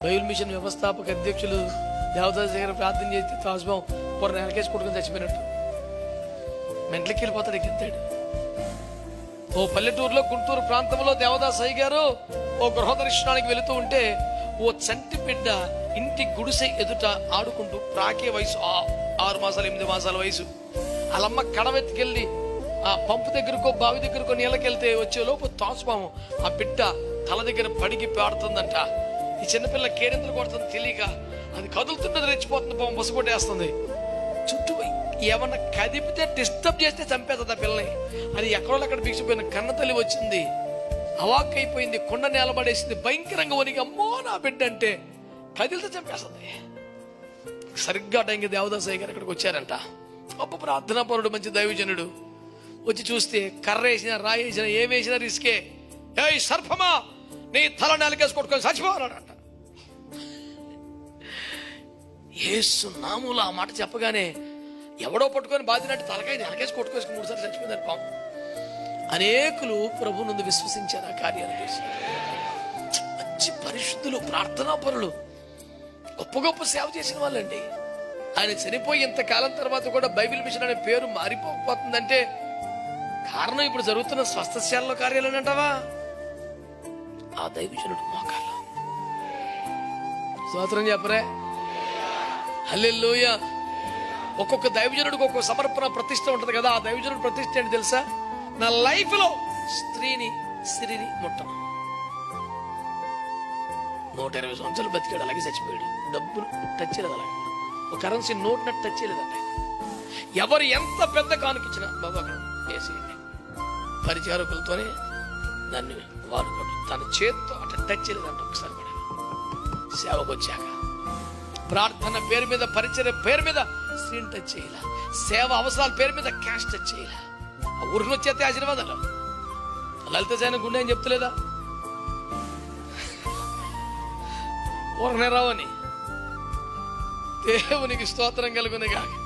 Bible machine వ్యవస్థాపక అధ్యక్షులు దేవదాస్ దగ్గర ప్రార్థన చేస్తే తాజ్బాం పొర నెలకేసి కొట్టుకుని చచ్చిపోయినట్టు. మెంట్లకి వెళ్ళిపోతాడు ఎక్కిస్తాడు ఓ పల్లెటూరులో గుంటూరు ప్రాంతంలో దేవదాస్ అయ్య గారు ఓ గృహ దర్శనానికి వెళుతూ ఉంటే ఓ చంటి బిడ్డ ఇంటి గుడిసె ఎదుట ఆడుకుంటూ ప్రాకే వయసు ఆ- ఆరు మాసాలు ఎనిమిది మాసాల వయసు. వాళ్ళమ్మ కడవెత్తికెళ్ళి ఆ పంపు దగ్గరకో బావి దగ్గరకో నీళ్ళకెళ్తే వచ్చే లోపు తాసుపాము ఆ బిడ్డ తల దగ్గర పడికి పాడుతుందంట. ఈ చిన్నపిల్ల కేరింతలు కొడుతుంది తెలియక అది కదులుతున్నది రెచ్చిపోతుంది పాము బస్సు చుట్టూ ఏమన్నా కదిపితే డిస్టర్బ్ చేస్తే చంపేస్తుంది ఆ పిల్లని. అది ఎక్కడో అక్కడ బిగిసిపోయిన కన్న తల్లి వచ్చింది. అవాక్ అయిపోయింది కొండ నేలబడేసింది భయంకరంగా వనికి అమ్మో నా బిడ్డ అంటే కదిలితే చంపేస్తుంది. సరిగ్గా టైంకి దేవదాసయ్య గారు ఇక్కడికి వచ్చారంట. గొప్ప ప్రార్థనా పరుడు మంచి దైవజనుడు. వచ్చి చూస్తే కర్ర వేసిన రాయి వేసిన ఏం వేసినా రిస్కే. ఏయ్ సర్పమా? నీ తల నెలకేసి కొట్టుకొని చచ్చిపోవాలన్నట ఏసు నాములు ఆ మాట చెప్పగానే ఎవడో పట్టుకొని బాధినట్టు తలకాయ నెలకేసి కొట్టుకొని మూడు సార్లు చచ్చిపోయిందని పాపం. అనేకులు ప్రభు నుండి విశ్వసించారు ఆ కార్యాలు చేసి. మంచి పరిశుద్ధులు ప్రార్థనా పరులు గొప్ప గొప్ప సేవ చేసిన వాళ్ళండి. ఆయన చనిపోయి ఇంతకాలం తర్వాత కూడా బైబిల్ మిషన్ అనే పేరు మారిపోకపోతుందంటే కారణం ఇప్పుడు జరుగుతున్న స్వస్థశాలలో కార్యాలు అంటావా? ఆ దైవజనుడు మోకాల స్తోత్రం చెప్పరే. హల్లెలూయా. ఒక్కొక్క దైవజనుడికి ఒక్కొక్క సమర్పణ ప్రతిష్ట ఉంటుంది కదా ఆ దైవజనుడు ప్రతిష్ట ఏంటి తెలుసా? నా లైఫ్లో స్త్రీని స్త్రీని ముట్టను. నూట ఇరవై సంవత్సరాలు బతికాడు అలాగే చచ్చిపోయాడు. డబ్బులు టచ్ చేయలేదు అలాగే. ఒక కరెన్సీ నోట్ నట్టు టచ్ చేయలేదంట ఎవరు ఎంత పెద్ద కానుకిచ్చినా బాబా అక్కడ వేసేయండి పరిచారకులతోనే దాన్ని వాడుకోడు తన చేత్తో అట టచ్ చేయలేదంట ఒకసారి కూడా. సేవకు వచ్చాక ప్రార్థన పేరు మీద పరిచయం పేరు మీద స్త్రీని టచ్ చేయాల. సేవ అవసరాల పేరు మీద క్యాష్ టచ్ చేయాల. ఆ ఊరిని వచ్చేస్తే ఆశీర్వాదాలు లలిత జైన గుండె అని చెప్తలేదా? ఊరనే రావని. దేవునికి స్తోత్రం కలుగునిగా కాక